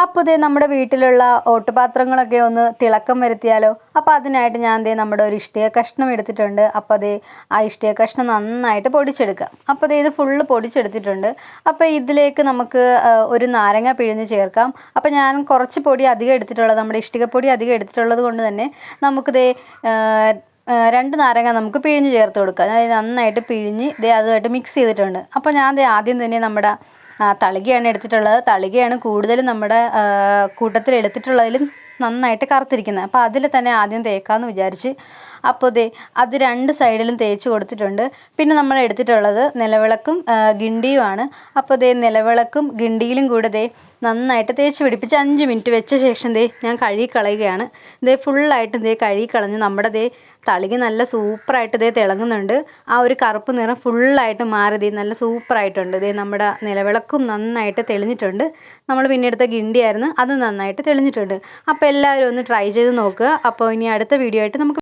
അപ്പോൾ ഇതേ നമ്മുടെ വീട്ടിലുള്ള ഓട്ടുപാത്രങ്ങളൊക്കെ ഒന്ന് തിളക്കം വരുത്തിയാലോ? അപ്പോൾ അതിനായിട്ട് ഞാൻ ദേ നമ്മുടെ ഒരു ഇഷ്ടിക കഷ്ണം എടുത്തിട്ടുണ്ട്. അപ്പോൾ അതേ ആ ഇഷ്ടിക കഷ്ണം നന്നായിട്ട് പൊടിച്ചെടുക്കാം. അപ്പോൾ അതേ ഇത് ഫുള്ള് പൊടിച്ചെടുത്തിട്ടുണ്ട്. അപ്പോൾ ഇതിലേക്ക് നമുക്ക് ഒരു നാരങ്ങ പിഴിഞ്ഞ് ചേർക്കാം. അപ്പോൾ ഞാൻ കുറച്ച് പൊടി അധികം എടുത്തിട്ടുള്ളത് നമ്മുടെ ഇഷ്ടികപ്പൊടി അധികം എടുത്തിട്ടുള്ളത് കൊണ്ട് തന്നെ നമുക്കിതേ രണ്ട് നാരങ്ങ നമുക്ക് പിഴിഞ്ഞ് ചേർത്ത് കൊടുക്കാം. അതായത് നന്നായിട്ട് പിഴിഞ്ഞ് ഇതേ അതുമായിട്ട് മിക്സ് ചെയ്തിട്ടുണ്ട്. അപ്പോൾ ഞാൻ ആദ്യം തന്നെ നമ്മുടെ തളികയാണ് എടുത്തിട്ടുള്ളത്. തളികയാണ് കൂടുതലും നമ്മുടെ കൂട്ടത്തിൽ എടുത്തിട്ടുള്ളതിലും നന്നായിട്ട് കറുത്തിരിക്കുന്നത്. അപ്പോൾ അതിൽ തന്നെ ആദ്യം തേക്കാമെന്ന് വിചാരിച്ച് അപ്പോൾ ദേ അത് രണ്ട് സൈഡിലും തേച്ച് കൊടുത്തിട്ടുണ്ട്. പിന്നെ നമ്മൾ എടുത്തിട്ടുള്ളത് നിലവിളക്കും ഗിണ്ടിയുമാണ്. അപ്പോൾ ദേ നിലവിളക്കും ഗിണ്ടിയിലും കൂടെ ദേ നന്നായിട്ട്. തേച്ച് പിടിപ്പിച്ച് അഞ്ച് മിനിറ്റ് വെച്ച ശേഷം ദേ ഞാൻ കഴുകി കളയുകയാണ്. ദേ ഫുള്ളായിട്ട് ദേ കഴുകി കളഞ്ഞ്. നമ്മുടെ ദേ തളികി നല്ല സൂപ്പറായിട്ട് ഇതേ തിളങ്ങുന്നുണ്ട്. ആ ഒരു കറുപ്പ് നിറം ഫുള്ളായിട്ട് മാറി ദേ നല്ല സൂപ്പറായിട്ടുണ്ട്. ഇതേ നമ്മുടെ നിലവിളക്കും നന്നായിട്ട് തെളിഞ്ഞിട്ടുണ്ട്. നമ്മൾ പിന്നെ എടുത്ത ഗിണ്ടിയായിരുന്നു അത് നന്നായിട്ട് തെളിഞ്ഞിട്ടുണ്ട്. അപ്പോൾ എല്ലാവരും ഒന്ന് ട്രൈ ചെയ്ത് നോക്കുക. അപ്പോൾ ഇനി അടുത്ത വീഡിയോ ആയിട്ട് നമുക്ക്